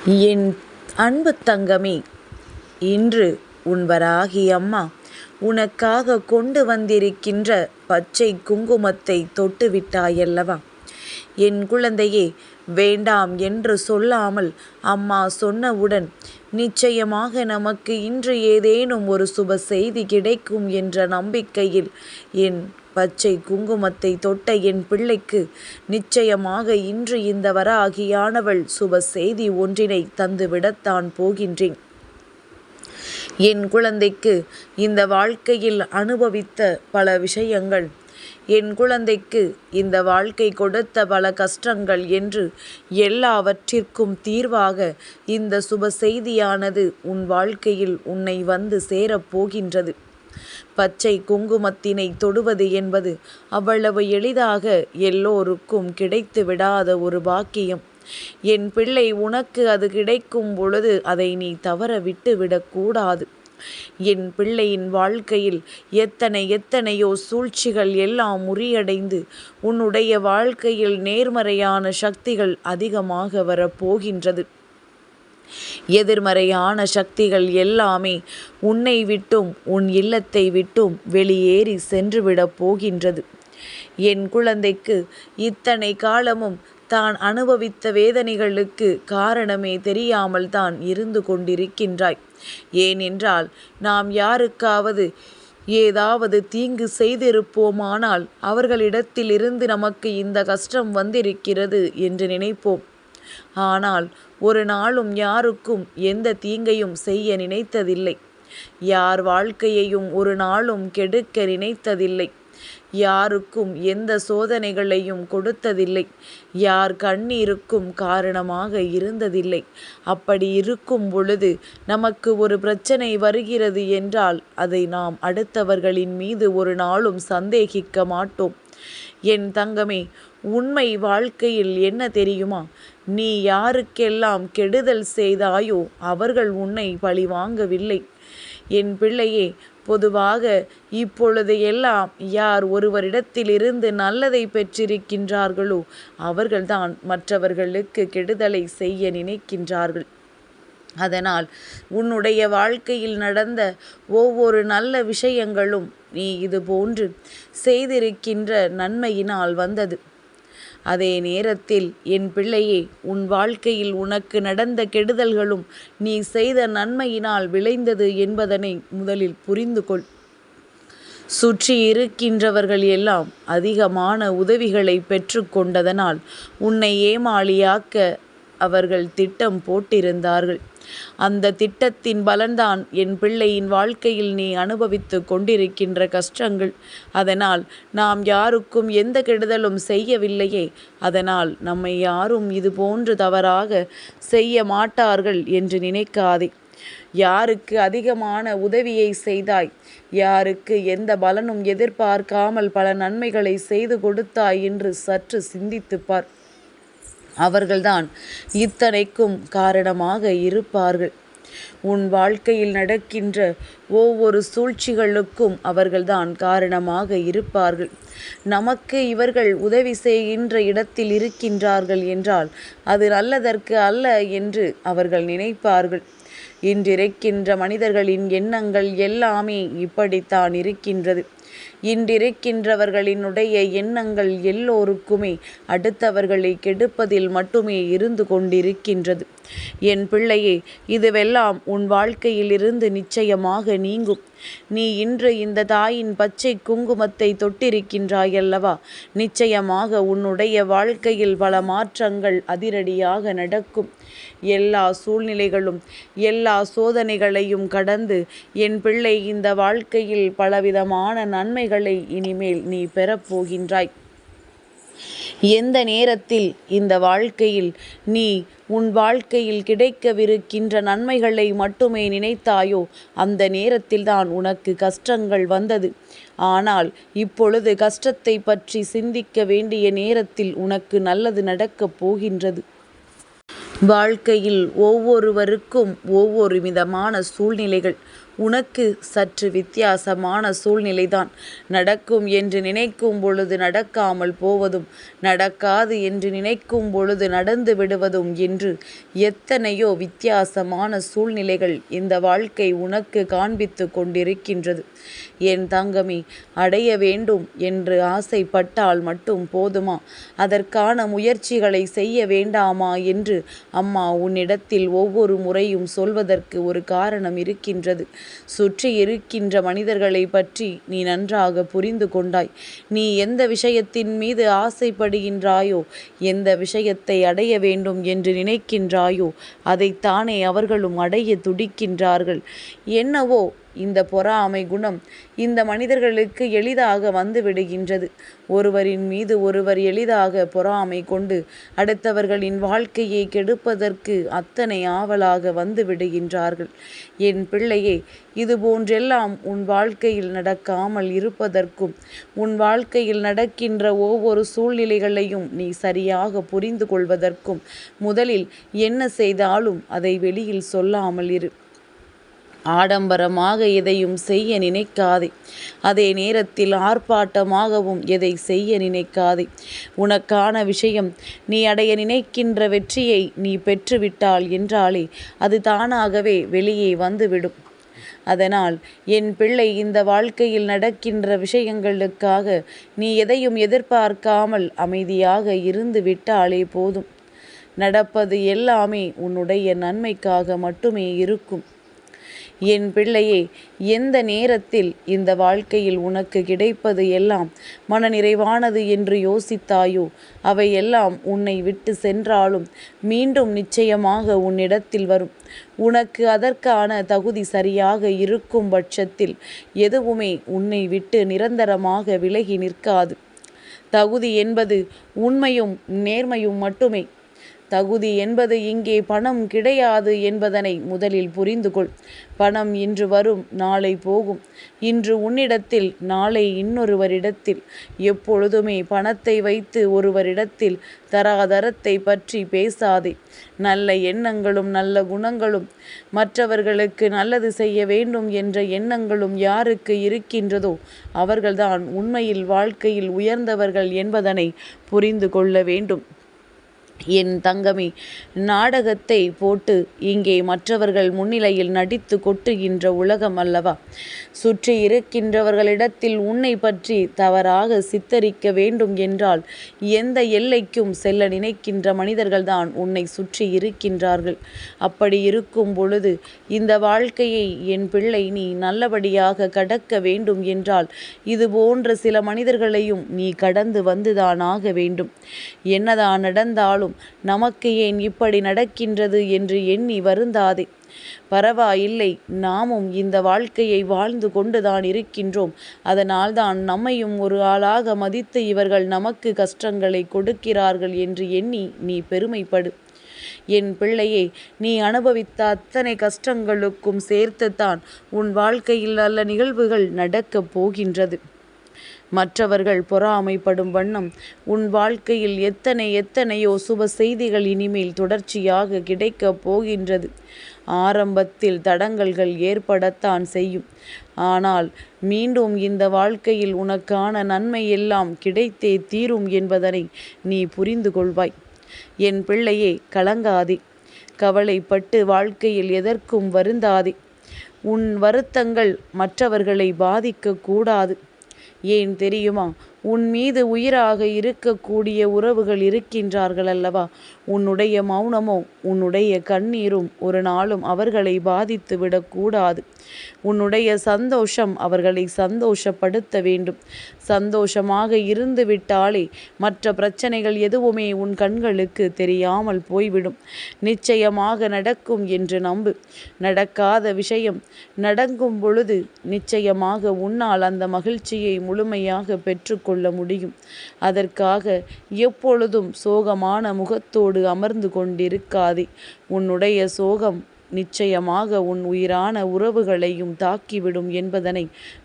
என் அன்பு தங்கமே இன்று உன்வராகி அம்மா உனக்காக கொண்டு வந்திருக்கின்ற பச்சை குங்குமத்தை தொட்டு விட்டாயல்லவா என் குழந்தையே வேண்டாம் என்று சொல்லாமல் அம்மா சொன்னவுடன் நிச்சயமாக நமக்கு இன்று ஏதேனும் ஒரு சுப செய்தி கிடைக்கும் என்ற நம்பிக்கையில் என் பச்சை குங்குமத்தை தொட்ட என் பிள்ளைக்கு நிச்சயமாக இன்று இந்த வராகியானவள் சுப செய்தி ஒன்றினை தந்துவிடத்தான் போகின்றேன். என் குழந்தைக்கு இந்த வாழ்க்கையில் அனுபவித்த பல விஷயங்கள் என் குழந்தைக்கு இந்த வாழ்க்கை கொடுத்த பல கஷ்டங்கள் என்று எல்லாவற்றிற்கும் தீர்வாக இந்த சுப செய்தியானது உன் வாழ்க்கையில் உன்னை வந்து சேரப்போகின்றது பச்சை குங்குமத்தினை தொடுவது என்பது அவ்வளவு எளிதாக எல்லோருக்கும் கிடைத்து விடாத ஒரு பாக்கியம். என் பிள்ளை உனக்கு அது கிடைக்கும் பொழுது அதை நீ தவற விட்டு விடக்கூடாது என் பிள்ளையின் வாழ்க்கையில் எத்தனை எத்தனையோ சூழ்ச்சிகள் எல்லாம் முறியடைந்து உன்னுடைய வாழ்க்கையில் நேர்மறையான சக்திகள் அதிகமாக வரப்போகின்றது. எதிர்மறையான சக்திகள் எல்லாமே உன்னை விட்டும் உன் இல்லத்தை விட்டும் வெளியேறி சென்றுவிடப் போகின்றது. என் குழந்தைக்கு இத்தனை காலமும் தான் அனுபவித்த வேதனைகளுக்கு காரணமே தெரியாமல் தான் இருந்து கொண்டிருக்கின்றாய். ஏனென்றால் நாம் யாருக்காவது ஏதாவது தீங்கு செய்திருப்போமானால் அவர்களிடத்திலிருந்து நமக்கு இந்த கஷ்டம் வந்திருக்கிறது என்று நினைப்போம். ஆனால் ஒரு நாளும் யாருக்கும் எந்த தீங்கையும் செய்ய நினைத்ததில்லை. யார் வாழ்க்கையையும் ஒரு நாளும் கெடுக்க நினைத்ததில்லை. யாருக்கும் எந்த சோதனைகளையும் கொடுத்ததில்லை. யார் கண்ணீருக்கும் காரணமாக இருந்ததில்லை. அப்படி இருக்கும் பொழுது நமக்கு ஒரு பிரச்சனை வருகிறது என்றால் அதை நாம் அடுத்தவர்களின் மீது ஒரு நாளும் சந்தேகிக்க மாட்டோம். என் தங்கமே உண்மை வாழ்க்கையில் என்ன தெரியுமா? நீ யாருக்கெல்லாம் கெடுதல் செய்தாயோ அவர்கள் உன்னை பழிவாங்கவில்லை. என் பிள்ளையே பொதுவாக இப்பொழுது எல்லாம் யார் ஒருவரிடத்திலிருந்து நல்லதை பெற்றிருக்கின்றார்களோ அவர்கள்தான் மற்றவர்களுக்கு கெடுதலை செய்ய நினைக்கின்றார்கள். அதனால் உன்னுடைய வாழ்க்கையில் நடந்த ஒவ்வொரு நல்ல விஷயங்களும் நீ இது போன்று செய்திருக்கின்ற நன்மையினால் வந்தது. அதே நேரத்தில் என் பிள்ளையே உன் வாழ்க்கையில் உனக்கு நடந்த கெடுதல்களும் நீ செய்த நன்மையினால் விளைந்தது என்பதனை முதலில் புரிந்து கொள். சுற்றி இருக்கின்றவர்கள் எல்லாம் அதிகமான உதவிகளை பெற்று கொண்டதனால் உன்னை ஏமாளியாக்க அவர்கள் திட்டம் போட்டிருந்தார்கள். அந்த திட்டத்தின் பலன்தான் என் பிள்ளையின் வாழ்க்கையில் நீ அனுபவித்து கொண்டிருக்கின்ற கஷ்டங்கள். அதனால் நாம் யாருக்கும் எந்த கெடுதலும் செய்யவில்லையே. அதனால் நம்மை யாரும் இது போன்று தவறாக செய்ய மாட்டார்கள் என்று நினைக்காதே. யாருக்கு அதிகமான உதவியை செய்தாய்? யாருக்கு எந்த பலனும் எதிர்பார்க்காமல் பல நன்மைகளை செய்து கொடுத்தாய் என்று சற்று சிந்தித்துப்பார் அவர்கள்தான் இத்தனைக்கும் காரணமாக இருப்பார்கள். உன் வாழ்க்கையில் நடக்கின்ற ஒவ்வொரு சூழ்ச்சிகளுக்கும் அவர்கள்தான் காரணமாக இருப்பார்கள். நமக்கு இவர்கள் உதவி செய்கின்ற இடத்தில் இருக்கின்றார்கள் என்றால் அது நல்லதற்கு அல்ல என்று அவர்கள் நினைப்பார்கள். இன்றிருக்கின்ற மனிதர்களின் எண்ணங்கள் எல்லாமே இப்படித்தான் இருக்கின்றது. இன்றிருக்கின்றவர்களினுடைய எண்ணங்கள் எல்லோருக்குமே அடுத்தவர்களை கெடுப்பதில் மட்டுமே இருந்து கொண்டிருக்கின்றது. என் பிள்ளையே இதுவெல்லாம் உன் வாழ்க்கையிலிருந்து நிச்சயமாக நீங்கும். நீ இன்று இந்த தாயின் பச்சை குங்குமத்தை தொட்டிருக்கின்றாயல்லவா? நிச்சயமாக உன்னுடைய வாழ்க்கையில் பல மாற்றங்கள் அதிரடியாக நடக்கும். எல்லா சூழ்நிலைகளும் எல்லா சோதனைகளையும் கடந்து என் பிள்ளை இந்த வாழ்க்கையில் பலவிதமான நன்மைகளை இனிமேல் நீ பெறப்போகின்றாய் எந்த நேரத்தில் இந்த வாழ்க்கையில் நீ உன் வாழ்க்கையில் கிடைக்கவிருக்கின்ற நன்மைகளை மட்டுமே நினைத்தாயோ? அந்த நேரத்தில்தான் உனக்கு கஷ்டங்கள் வந்தது. ஆனால் இப்பொழுது கஷ்டத்தை பற்றி சிந்திக்க வேண்டிய நேரத்தில் உனக்கு நல்லது நடக்கப் போகின்றது. வாழ்க்கையில் ஒவ்வொருவருக்கும் ஒவ்வொரு விதமான சூழ்நிலைகள். உனக்கு சற்று வித்தியாசமான சூழ்நிலைதான். நடக்கும் என்று நினைக்கும் பொழுது நடக்காமல் போவதும் நடக்காது என்று நினைக்கும் பொழுது நடந்து விடுவதும் என்று எத்தனையோ வித்தியாசமான சூழ்நிலைகள் இந்த வாழ்க்கை உனக்கு காண்பித்து கொண்டிருக்கின்றது. என் தங்கமே அடைய வேண்டும் என்று ஆசைப்பட்டால் மட்டும் போதுமா? அதற்கான முயற்சிகளை செய்ய வேண்டாமா என்று அம்மா உன்னிடத்தில் ஒவ்வொரு முறையும் சொல்வதற்கு ஒரு காரணம் இருக்கின்றது. சுற்றி இருக்கின்ற மனிதர்களை பற்றி நீ நன்றாக புரிந்து கொண்டாய். நீ எந்த விஷயத்தின் மீது ஆசைப்படுகின்றாயோ எந்த விஷயத்தை அடைய வேண்டும் என்று நினைக்கின்றாயோ அதைத்தானே அவர்களும் அடைய துடிக்கின்றார்கள். என்னவோ இந்த பொறாமை குணம் இந்த மனிதர்களுக்கு எளிதாக வந்து விடுகின்றது ஒருவரின் மீது ஒருவர் எளிதாக பொறாமை கொண்டு அடுத்தவர்களின் வாழ்க்கையை கெடுப்பதற்கு அத்தனை ஆவலாக வந்து விடுகின்றார்கள் என் பிள்ளையே இது போன்றெல்லாம் உன் வாழ்க்கையில் நடக்காமல் இருப்பதற்கும் உன் வாழ்க்கையில் நடக்கின்ற ஒவ்வொரு சூழ்நிலைகளையும் நீ சரியாக புரிந்து கொள்வதற்கும் முதலில் என்ன செய்தாலும் அதை வெளியில் சொல்லாமல் இரு. ஆடம்பரமாக எதையும் செய்ய நினைக்காதே. அதே நேரத்தில் ஆர்ப்பாட்டமாகவும் எதை செய்ய நினைக்காதே. உனக்கான விஷயம் நீ அடைய நினைக்கின்ற வெற்றியை நீ பெற்றுவிட்டால் என்றாலே அது தானாகவே வெளியே வந்துவிடும். அதனால் என் பிள்ளை இந்த வாழ்க்கையில் நடக்கின்ற விஷயங்களுக்காக நீ எதையும் எதிர்பார்க்காமல் அமைதியாக இருந்து விட்டாலே போதும். நடப்பது எல்லாமே உன்னுடைய நன்மைக்காக மட்டுமே இருக்கும். என் பிள்ளையே எந்த நேரத்தில் இந்த வாழ்க்கையில் உனக்கு கிடைப்பது எல்லாம் மனநிறைவானது என்று யோசித்தாயோ? அவையெல்லாம் உன்னை விட்டு சென்றாலும் மீண்டும் நிச்சயமாக உன்னிடத்தில் வரும். உனக்கு அதற்கான தகுதி சரியாக இருக்கும் பட்சத்தில் எதுவுமே உன்னை விட்டு நிரந்தரமாக விலகி நிற்காது. தகுதி என்பது உண்மையும் நேர்மையும் மட்டுமே. தகுதி என்பது இங்கே பணம் கிடையாது என்பதனை முதலில் புரிந்து கொள் பணம் இன்று வரும் நாளை போகும். இன்று உன்னிடத்தில் நாளை இன்னொருவரிடத்தில். எப்பொழுதுமே பணத்தை வைத்து ஒருவரிடத்தில் தராதரத்தை பற்றி பேசாதே. நல்ல எண்ணங்களும் நல்ல குணங்களும் மற்றவர்களுக்கு நல்லது செய்ய வேண்டும் என்ற எண்ணங்களும் யாருக்கு இருக்கின்றதோ அவர்கள்தான் உண்மையில் வாழ்க்கையில் உயர்ந்தவர்கள் என்பதனை புரிந்து கொள்ள வேண்டும். என் தங்கமே நாடகத்தை போட்டு இங்கே மற்றவர்கள் முன்னிலையில் நடித்து கொட்டுகின்ற உலகம் அல்லவா? சுற்றி இருக்கின்றவர்களிடத்தில் உன்னை பற்றி தவறாக சித்தரிக்க வேண்டும் என்றால் எந்த எல்லைக்கும் செல்ல நினைக்கின்ற மனிதர்கள்தான் உன்னை சுற்றி இருக்கின்றார்கள். அப்படி இருக்கும் பொழுது இந்த வாழ்க்கையை என் பிள்ளை நீ நல்லபடியாக கடக்க வேண்டும் என்றால் இது போன்ற சில மனிதர்களையும் நீ கடந்து வந்துதான் ஆக வேண்டும். என்னதான் நடந்தாலும் போதும். நமக்கு ஏன் இப்படி நடக்கின்றது என்று எண்ணி வருந்தாதே. பரவாயில்லை நாமும் இந்த வாழ்க்கையை வாழ்ந்து கொண்டுதான் இருக்கின்றோம். அதனால்தான் நம்மையும் ஒரு ஆளாக மதித்து இவர்கள் நமக்கு கஷ்டங்களை கொடுக்கிறார்கள் என்று எண்ணி நீ பெருமைப்படு. என் பிள்ளையே நீ அனுபவித்த அத்தனை கஷ்டங்களுக்கும் சேர்த்துத்தான் உன் வாழ்க்கையில் நல்ல நிகழ்வுகள் நடக்கப் போகின்றது. மற்றவர்கள் பொறாமைப்படும் வண்ணம். உன் வாழ்க்கையில் எத்தனை எத்தனையோ சுப செய்திகள் இனிமேல் தொடர்ச்சியாக கிடைக்கப் போகின்றது. ஆரம்பத்தில் தடங்கல்கள் ஏற்படத்தான் செய்யும். ஆனால் மீண்டும் இந்த வாழ்க்கையில் உனக்கான நன்மை எல்லாம் கிடைத்தே தீரும் என்பதனை நீ புரிந்து கொள்வாய். என் பிள்ளையே கலங்காதே. கவலைப்பட்டு வாழ்க்கையில் எதற்கும் வருந்தாதே. உன் வருத்தங்கள் மற்றவர்களை பாதிக்கக்கூடாது ஏன் தெரியுமா? உன் மீது உயிராக இருக்கக்கூடிய உறவுகள் இருக்கின்றார்கள் அல்லவா? உன்னுடைய மௌனமோ உன்னுடைய கண்ணீரும் ஒரு நாளும் அவர்களை பாதித்து விடக்கூடாது. உன்னுடைய சந்தோஷம் அவர்களை சந்தோஷப்படுத்த வேண்டும். சந்தோஷமாக இருந்து விட்டாலே மற்ற பிரச்சனைகள் எதுவுமே உன் கண்களுக்கு தெரியாமல் போய்விடும். நிச்சயமாக நடக்கும் என்று நம்பு. நடக்காத விஷயம் நடக்கும் பொழுது நிச்சயமாக உன்னால் அந்த மகிழ்ச்சியை முழுமையாக கொள்ள முடியும். அதற்காக எப்பொழுதும் சோகமான முகத்தோடு அமர்ந்து கொண்டிருக்காதே. உன்னுடைய சோகம் நிச்சயமாக உன் உயிரான உறவுகளையும் தாக்கிவிடும் என்பதனை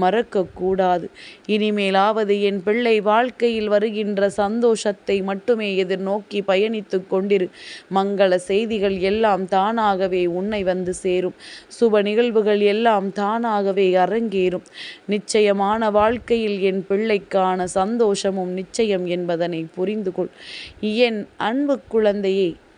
மறக்கக்கூடாது. இனிமேலாவது என் பிள்ளை வாழ்க்கையில் வருகின்ற சந்தோஷத்தை மட்டுமே எதிர்நோக்கி பயணித்து கொண்டிரு. மங்கள செய்திகள் எல்லாம் தானாகவே உன்னை வந்து சேரும். சுப நிகழ்வுகள் எல்லாம் தானாகவே அரங்கேறும். நிச்சயமான வாழ்க்கையில் என் பிள்ளைக்கான சந்தோஷமும் நிச்சயம் என்பதனை புரிந்து கொள் என் அன்பு குழந்தையே